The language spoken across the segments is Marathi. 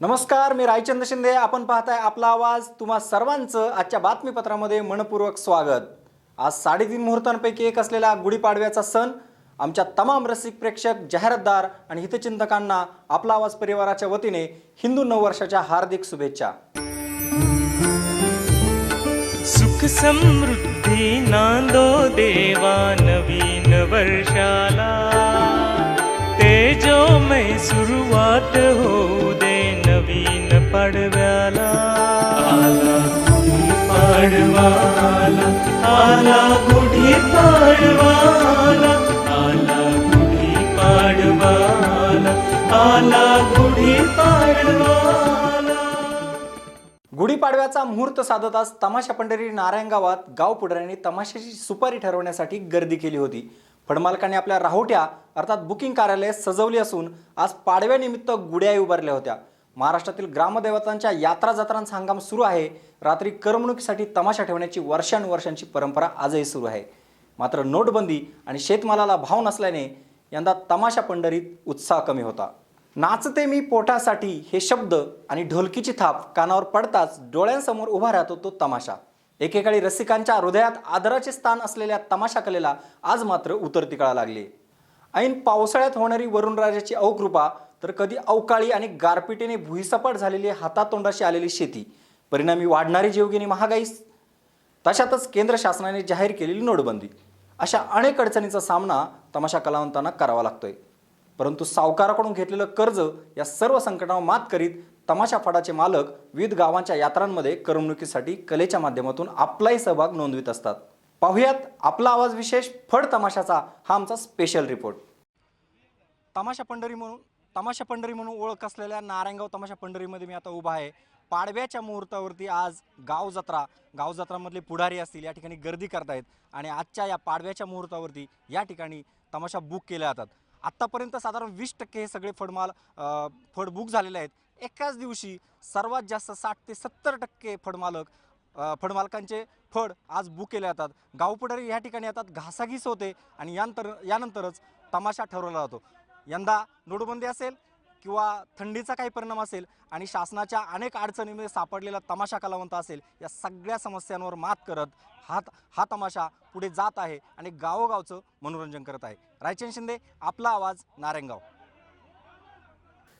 नमस्कार मी रायचंद्र शिंदे. आपण पाहताय आपला आवाज. तुम्हा सर्वांचं आजच्या बातमीपत्रामध्ये मनपूर्वक स्वागत. आज साडेतीन मुहूर्तांपैकी एक असलेला गुढीपाडव्याचा सण आमच्या तमाम रसिक प्रेक्षक जाहिरातदार आणि हितचिंतकांना आपला आवाज परिवाराच्या वतीने हिंदू नववर्षाच्या हार्दिक शुभेच्छा. सुख समृद्धी नांदो देवा नवीन वर्षाला. तेजोमय सुरुवात होऊ पाडवाला आला गुढी पाडवाला आला गुढी पाडवाला आला गुढी पाडवाला. गुढीपाडव्याचा मुहूर्त साधत आज तमाशा पंढरी नारायण गावात गाव पुढाऱ्यांनी तमाशाची सुपारी ठरवण्यासाठी गर्दी केली होती. फडमालकांनी आपल्या राहोट्या अर्थात बुकिंग कार्यालय सजवली असून आज पाडव्यानिमित्त गुड्याही उभारल्या होत्या. महाराष्ट्रातील ग्रामदेवतांच्या यात्रा जत्रांचा हंगाम सुरू आहे. रात्री करमणुकीसाठी तमाशा ठेवण्याची वर्षानुवर्षांची परंपरा आजही सुरू आहे. मात्र नोटबंदी आणि शेतमालाला भाव नसल्याने यंदा तमाशा पंढरीत उत्साह कमी होता. नाचते मी पोटासाठी हे शब्द आणि ढोलकीची थाप कानावर पडताच डोळ्यांसमोर उभा राहतो तो तमाशा. एकेकाळी रसिकांच्या हृदयात आदराचे स्थान असलेल्या तमाशा कलेला आज मात्र उतरती कळा लागली. ऐन पावसाळ्यात होणारी वरुणराजाची अवकृपा तर कधी अवकाळी आणि गारपिटीने भुईसपाट झालेली हातातोंडाशी आलेली शेती. परिणामी वाढणारी जीवघेणी महागाई तशातच केंद्र शासनाने जाहीर केलेली नोटबंदी. अशा अनेक अडचणींचा सामना तमाशा कलावंतांना करावा लागतोय. परंतु सावकाराकडून घेतलेलं कर्ज या सर्व संकटावर मात करीत तमाशा फडाचे मालक विविध गावांच्या यात्रांमध्ये करमणुकीसाठी कलेच्या माध्यमातून आपलाही सहभाग नोंदवित असतात. पाहुयात आपला आवाज विशेष फड तमाशाचा हा आमचा स्पेशल रिपोर्ट तमाशा पंढरी म्हणून तमाशा पंढरी म्हणून ओळख असलेल्या नारायणगाव तमाशा पंढरीमध्ये मी आता उभा आहे. पाडव्याच्या मुहूर्तावरती आज गाव जत्रा गाव जत्रामधले पुढारी असतील या ठिकाणी गर्दी करतायत आणि आजच्या या पाडव्याच्या मुहूर्तावरती या ठिकाणी तमाशा बुक केल्या जातात. आत्तापर्यंत साधारण वीस टक्के हे सगळे फडमाल फड बुक झालेले आहेत. एकाच दिवशी सर्वात जास्त साठ ते सत्तर टक्के फडमालक फडमालकांचे फड आज बुक केले जातात. गावपुढारी या ठिकाणी येतात घासाघीस होते आणि यानंतर यानंतरच तमाशा ठरवला जातो. यंदा नोटबंदी असेल किंवा थंडीचा काही परिणाम असेल आणि शासनाच्या अनेक अडचणीमध्ये सापडलेला तमाशा कलावंत असेल या सगळ्या समस्यांवर मात करत हा हा तमाशा पुढे जात आहे आणि गावोगावचं मनोरंजन करत आहे. रायचंद शिंदे आपला आवाज नारायणगाव.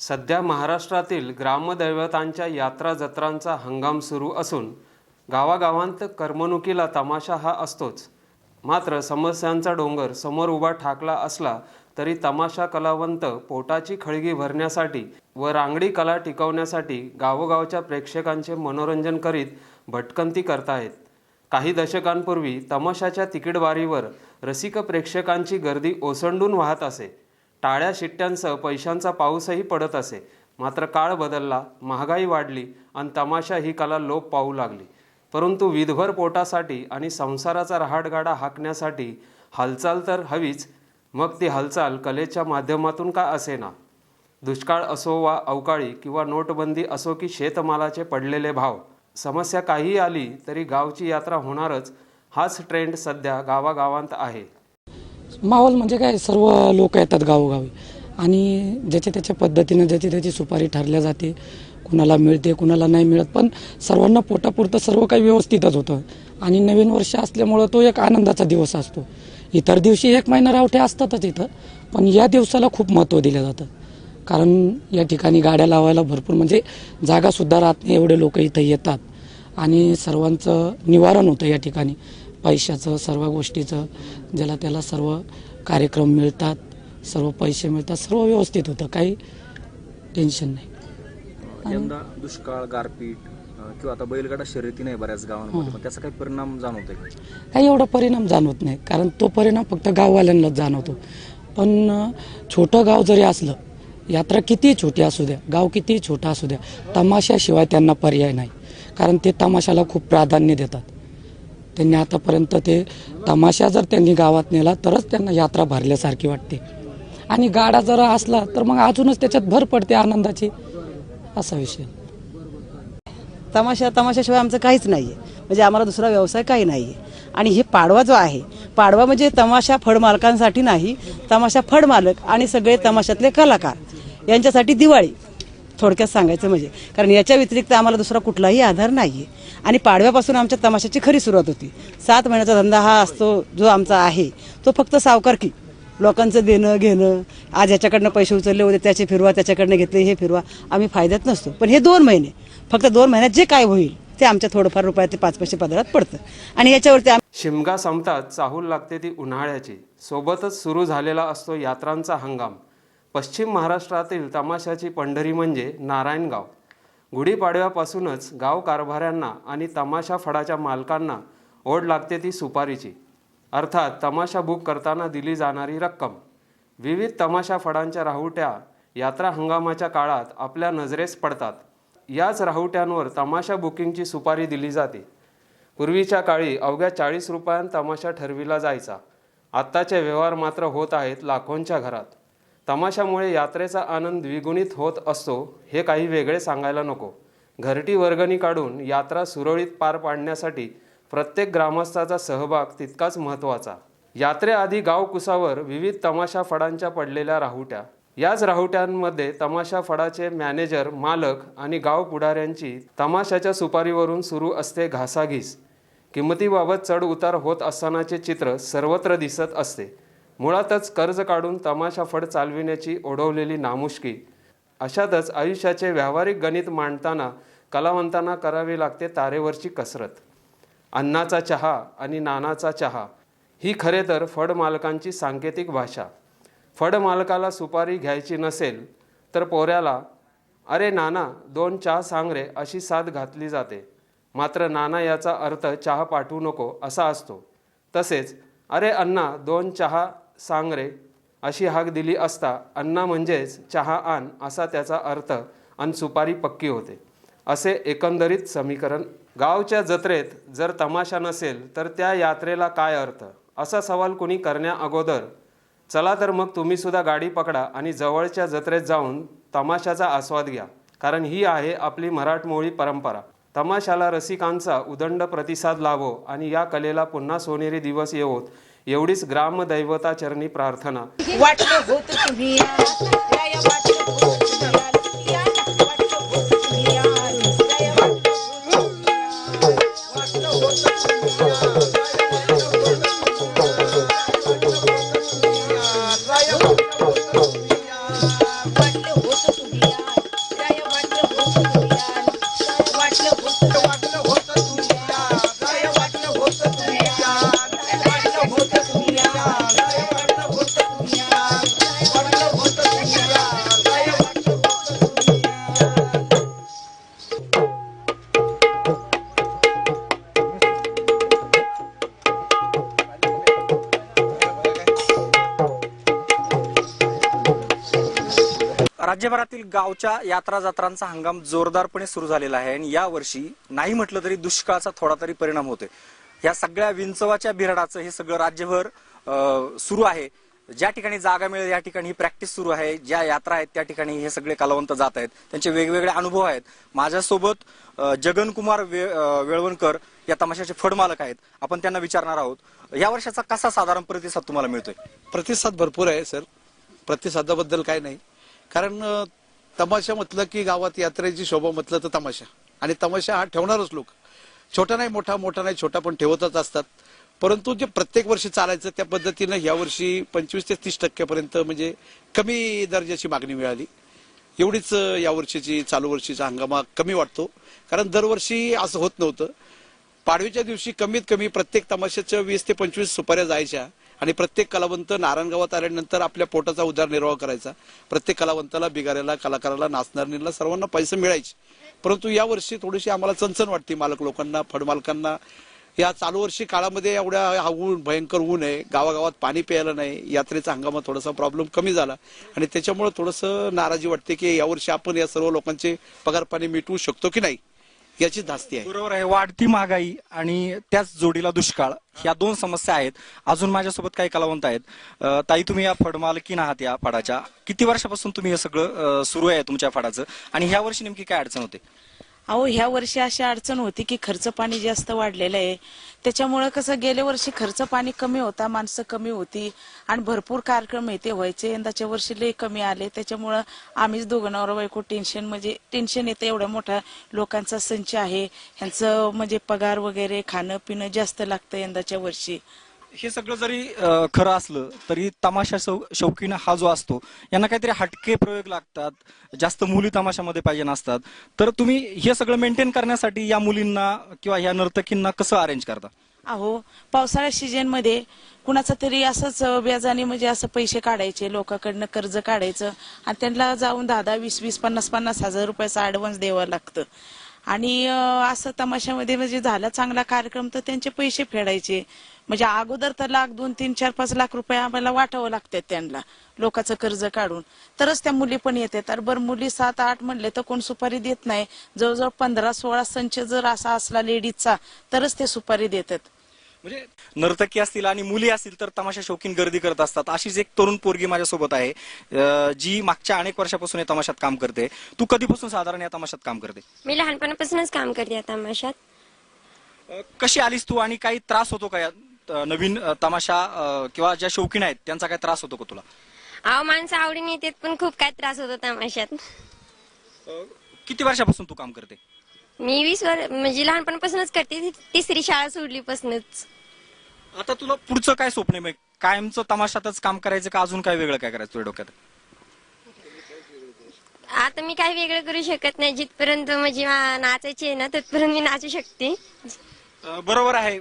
सध्या महाराष्ट्रातील ग्रामदैवतांच्या यात्रा जत्रांचा हंगाम सुरू असून गावागावांत करमणुकीला तमाशा हा असतोच. मात्र समस्यांचा डोंगर समोर उभा ठाकला असला तरी तमाशा कलावंत पोटाची खळगी भरण्यासाठी व रांगडी कला टिकवण्यासाठी गावोगावच्या प्रेक्षकांचे मनोरंजन करीत भटकंती करतायत काही दशकांपूर्वी तमाशाच्या तिकीटवारीवर रसिक प्रेक्षकांची गर्दी ओसंडून वाहत असे. टाळ्या शिट्ट्यांसह पैशांचा पाऊसही पडत असे. मात्र काळ बदलला महागाई वाढली आणि तमाशा ही कला लोप पाहू लागली. परंतु विधभर पोटासाठी आणि संसाराचा रहाटगाडा हाकण्यासाठी हालचाल तर हवीच मग ती हालचाल कलेच्या माध्यमातून का असेना? दुष्काळ असो वा अवकाळी किंवा नोटबंदी असो की शेतमालाचे पडलेले भाव समस्या काहीही आली तरी गावची यात्रा होणारच हाच ट्रेंड सध्या गावागावांत आहे. माहोल म्हणजे काय? सर्व लोक येतात गावोगावी. आणि ज्याच्या त्याच्या पद्धतीनं ज्याची त्याची सुपारी ठरल्या जाते कुणाला मिळते कुणाला नाही मिळत. पण सर्वांना पोटापुरतं सर्व काही व्यवस्थितच होतं. आणि नवीन वर्ष असल्यामुळं तो एक आनंदाचा दिवस असतो. इतर दिवशी एक महिना रावठे असतातच इथं पण या दिवसाला खूप महत्त्व दिलं जातं. कारण या ठिकाणी गाड्या लावायला भरपूर म्हणजे जागासुद्धा राहत नाही एवढे लोक इथं येतात. आणि सर्वांचं निवारण होतं या ठिकाणी. पैशाचं सर्व गोष्टीचं ज्याला त्याला सर्व कार्यक्रम मिळतात सर्व पैसे मिळतात सर्व व्यवस्थित होतं. काही टेन्शन नाही. यंदा दुष्काळ गारपीट किंवा आता बैलगाडा शर्यती नाही बऱ्याच गावांमध्ये पण त्याचा काही परिणाम जाणवतोय का? काही एवढा परिणाम जाणवत नाही कारण तो परिणाम फक्त गाववाल्यांनाच जाणवतो. पण छोटं गाव जरी असलं यात्रा कितीही छोटी असू द्या गाव कितीही छोटा असू द्या तमाशाशिवाय त्यांना पर्याय नाही. कारण ते तमाशाला खूप प्राधान्य देतात. त्यांनी आतापर्यंत ते तमाशा जर त्यांनी गावात नेला तरच त्यांना यात्रा भरल्यासारखी वाटते. आणि गाडा जरा असला तर मग अजूनच त्याच्यात भर पडते आनंदाची असा विषय. तमाशा तमाशाशिवाय आमचं काहीच नाही आहे म्हणजे आम्हाला दुसरा व्यवसाय काही नाही आहे आणि हे पाडवा जो आहे पाडवा म्हणजे तमाशा फडमालकांसाठी नाही तमाशा फडमालक आणि सगळे तमाशातले कलाकार. यांच्यासाठी दिवाळी. थोडक्यात सांगायचं म्हणजे कारण याच्या व्यतिरिक्त आम्हाला दुसरा कुठलाही आधार नाही आहे आणि पाडव्यापासून आमच्या तमाशाची खरी सुरुवात होती. सात महिन्याचा धंदा हा असतो जो आमचा आहे तो फक्त सावकारकी लोकांचं देणं घेणं आज याच्याकडनं पैसे उचलले होते त्याचे फिरवा त्याच्याकडनं घेतले हे फिरवा. आम्ही फायद्यात नसतो. पण हे दोन महिने फक्त दोन महिन्यात जे काय होईल ते आमच्या थोडंफार रुपयात ते पाच पैसे पदरात पडतं. आणि याच्यावरती आम्ही शिमगा संपतात चाहूल लागते ती उन्हाळ्याची. सोबतच सुरू झालेला असतो यात्रांचा हंगाम. पश्चिम महाराष्ट्रातील तमाशाची पंढरी म्हणजे नारायणगाव. गुढीपाडव्यापासूनच गाव कारभाऱ्यांना आणि तमाशा फडाच्या मालकांना ओढ लागते ती सुपारीची. अर्थात तमाशा बुक करताना दिली जाणारी रक्कम. विविध तमाशा फडांच्या राहुट्या यात्रा हंगामाच्या काळात आपल्या नजरेस पडतात. याच राहुट्यांवर तमाशा बुकिंगची सुपारी दिली जाते. पूर्वीच्या काळी अवघ्या चाळीस रुपयां तमाशा ठरविला जायचा. आत्ताचे व्यवहार मात्र होत आहेत लाखोंच्या घरात. तमाशामुळे यात्रेचा आनंद द्विगुणित होत असतो हे काही वेगळे सांगायला नको. घरटी वर्गणी काढून यात्रा सुरळीत पार पाडण्यासाठी प्रत्येक ग्रामस्थाचा सहभाग तितकाच महत्त्वाचा. यात्रेआधी गावकुसावर विविध तमाशा फडांच्या पडलेल्या राहुट्या. याच राहुट्यांमध्ये तमाशा फडाचे मॅनेजर मालक आणि गाव पुढाऱ्यांची तमाशाच्या सुपारीवरून सुरू असते घासाघीस. किंमतीबाबत चढ उतार होत असतानाचे चित्र सर्वत्र दिसत असते. मुळातच कर्ज काढून तमाशा फड चालविण्याची ओढवलेली नामुष्की. अशातच आयुष्याचे व्यावहारिक गणित मांडताना कलावंतांना करावी लागते तारेवरची कसरत. अन्नाचा चहा आणि नानाचा चहा ही खरे तर फडमालकांची सांकेतिक भाषा. फडमालकाला सुपारी घ्यायची नसेल तर पोऱ्याला अरे नाना दोन चहा सांग रे अशी साथ घातली जाते. मात्र नाना याचा अर्थ चहा पाठवू नको असा असतो. तसेच अरे अण्णा दोन चहा सांग रे अशी हाक दिली असता अण्णा म्हणजेच चहा आण असा त्याचा अर्थ आणि सुपारी पक्की होते. असे एकंदरीत समीकरण. गावच्या जत्रेत जर तमाशा नसेल तर त्या यात्रेला काय अर्थ? असा सवाल कोणी करण्या अगोदर. चला तर मग तुम्हीसुद्धा गाडी पकडा आणि जवळच्या जत्रेत जाऊन तमाशाचा आस्वाद घ्या. कारण ही आहे आपली मराठमोळी परंपरा. तमाशाला रसिकांचा उदंड प्रतिसाद लाभो आणि या कलेला पुन्हा सोनेरी दिवस येवोत. एवढीच ग्रामदैवताचरणी प्रार्थना. राज्यभरातील गावच्या यात्रा जत्रांचा हंगाम जोरदारपणे सुरू झालेला आहे आणि या वर्षी नाही म्हटलं तरी दुष्काळाचा थोडा तरी परिणाम होतोय. या सगळ्या विंचवाच्या बिराडाचं हे सगळं राज्यभर सुरू आहे. ज्या ठिकाणी जागा मिळेल या ठिकाणी ही प्रॅक्टिस सुरू आहे. ज्या यात्रा आहेत त्या ठिकाणी हे सगळे कलावंत जात आहेत. त्यांचे वेगवेगळे अनुभव आहेत. माझ्यासोबत जगनकुमार वे, वेळवणकर या तमाशाचे फडमालक आहेत. आपण त्यांना विचारणार आहोत. या वर्षाचा कसा साधारण प्रतिसाद तुम्हाला मिळतोय? प्रतिसाद भरपूर आहे सर. प्रतिसादाबद्दल काय नाही. कारण तमाशा म्हटलं की गावात यात्रेची शोभा म्हटलं तर तमाशा. आणि तमाशा हा ठेवणारच लोक. छोटा नाही मोठा मोठा नाही छोटा पण ठेवतच असतात. परंतु जे प्रत्येक वर्षी चालायचं त्या पद्धतीनं यावर्षी पंचवीस ते तीस टक्क्यापर्यंत म्हणजे कमी दर्जाची मागणी मिळाली. एवढीच यावर्षीची चालू वर्षीचा हंगामा कमी वाटतो. कारण दरवर्षी असं होत नव्हतं. पाडवीच्या दिवशी कमीत कमी प्रत्येक तमाशाच्या वीस ते पंचवीस सुपाऱ्या जायच्या. आणि प्रत्येक कलावंत नारायणगावात आल्यानंतर आपल्या पोटाचा उदरनिर्वाह करायचा. प्रत्येक कलावंताला बिगाऱ्याला कलाकाराला नाचणाऱ्यांना सर्वांना पैसे मिळायचे. परंतु यावर्षी थोडीशी आम्हाला चणचण वाटते मालक लोकांना फडमालकांना या चालू वर्षी काळामध्ये एवढ्या हा ऊन भयंकर ऊन आहे. गावागावात पाणी प्यायला नाही. यात्रेचा हंगामात थोडासा प्रॉब्लेम कमी झाला. आणि त्याच्यामुळे थोडंसं नाराजी वाटते की यावर्षी आपण या सर्व लोकांचे पगार पाणी मिटवू शकतो की नाही? याची धास्ती आहे. बरोबर आहे. वाढती महागाई आणि त्याच जोडीला दुष्काळ ह्या दोन समस्या आहेत. अजून माझ्यासोबत काही कलावंत आहेत. ताई तुम्ही या फडमालकीन आहात या फडाच्या. किती वर्षापासून तुम्ही हे सगळं सुरू आहे तुमच्या फडाचं? आणि ह्या वर्षी नेमकी काय अडचण होते? अहो ह्या वर्षी अशी अडचण होती की खर्च पाणी जास्त वाढलेलं आहे. त्याच्यामुळं कसं गेल्या वर्षी खर्च पाणी कमी होता माणसं कमी होती आणि भरपूर कार्यक्रम येते व्हायचे. यंदाच्या वर्षी लय कमी आले. त्याच्यामुळं आम्हीच दोघं नवरा बायको टेन्शन म्हणजे टेन्शन येतं. एवढ्या मोठा लोकांचा संच आहे. ह्यांचं म्हणजे पगार वगैरे खाणं पिणं जास्त लागतं यंदाच्या वर्षी. हे सगळं जरी खरं असलं तरी तमाशा शौ- शौकीन हा जो असतो यांना काहीतरी हटके प्रयोग लागतात जास्त मुली तमाशामध्ये पाहिजे नसतात. तर तुम्ही हे सगळं मेंटेन करण्यासाठी या मुलींना किंवा या नर्तकींना कसं अरेंज करता? अहो पावसाळ्या सीजनमध्ये कुणाचं तरी असंच व्याजाने म्हणजे असं पैसे काढायचे लोकांकडनं कर्ज काढायचं आणि त्यांना जाऊन दहा दहा वीस वीस पन्नास पन्नास हजार रुपयाचा ॲडव्हान्स द्यावं लागतं. आणि असं तमाशामध्ये म्हणजे झाला चांगला कार्यक्रम तर त्यांचे पैसे फेडायचे. म्हणजे अगोदर तर लाख दोन तीन चार पाच लाख रुपये आम्हाला वाटावं लागतात त्यांना लोकांचं कर्ज काढून. तरच त्या मुली पण येतात. तर बरं मुली सात आठ म्हणले तर कोण सुपारी देत नाही. जवळजवळ पंधरा सोळा संच जर असा असला लेडीजचा तरच ते सुपारी देतात. म्हणजे नर्तकी असतील आणि मुली असतील तर तमाशा शौकीन गर्दी करत असतात. अशीच एक तरुण पोरगी माझ्यासोबत आहे अ, जी मागच्या अनेक वर्षापासून या तमाशात काम करते. तू कधीपासून साधारण या तमाशात काम करते? मी लहानपणापासूनच काम करते या तमाशात. अ, कशी आलीस तू आणि काही त्रास होतो का या नवीन तमाशा किंवा ज्या शौकीन आहेत त्यांचा काय त्रास होतो का तुला? अहो माणसं आवडीने येतात पण खूप काय त्रास होतो तमाशात. किती वर्षापासून तू काम करते? मी वीस वर म्हणजे लहानपणापासूनच करते ती- तिसरी शाळा सोडलीपासूनच. आता तुला पुढचं काय स्वप्न आहे? मग? कायमचं तमाशातच काम करायचं का अजून काय वेगळं काय करायचं तुझ्या डोक्यात? आता मी काही वेगळं करू शकत नाही. जिथपर्यंत म्हणजे मा- नाचायची आहे ना तिथपर्यंत मी नाचू शकते. बरोबर आहे.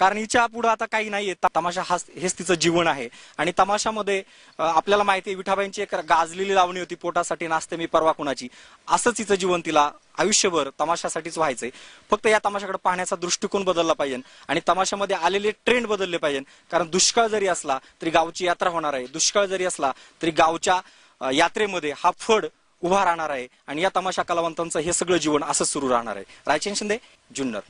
कारण हिच्या पुढे आता काही नाहीये. तमाशा हा हेच तिचं जीवन आहे. आणि तमाशामध्ये आपल्याला माहिती आहे विठाबाईंची एक गाजलेली लावणी होती पोटासाठी नाचते मी परवा कुणाची. असंच तिचं जीवन तिला आयुष्यभर तमाशासाठीच व्हायचंय. फक्त या तमाशाकडे पाहण्याचा दृष्टिकोन बदलला पाहिजे. आणि तमाशामध्ये आलेले ट्रेंड बदलले पाहिजे. कारण दुष्काळ जरी असला तरी गावची यात्रा होणार आहे. दुष्काळ जरी असला तरी गावच्या यात्रेमध्ये हा फड उभा राहणार आहे. आणि या तमाशा कलावंतांचं हे सगळं जीवन असंच सुरू राहणार आहे. रायचंद शिंदे जुन्नर.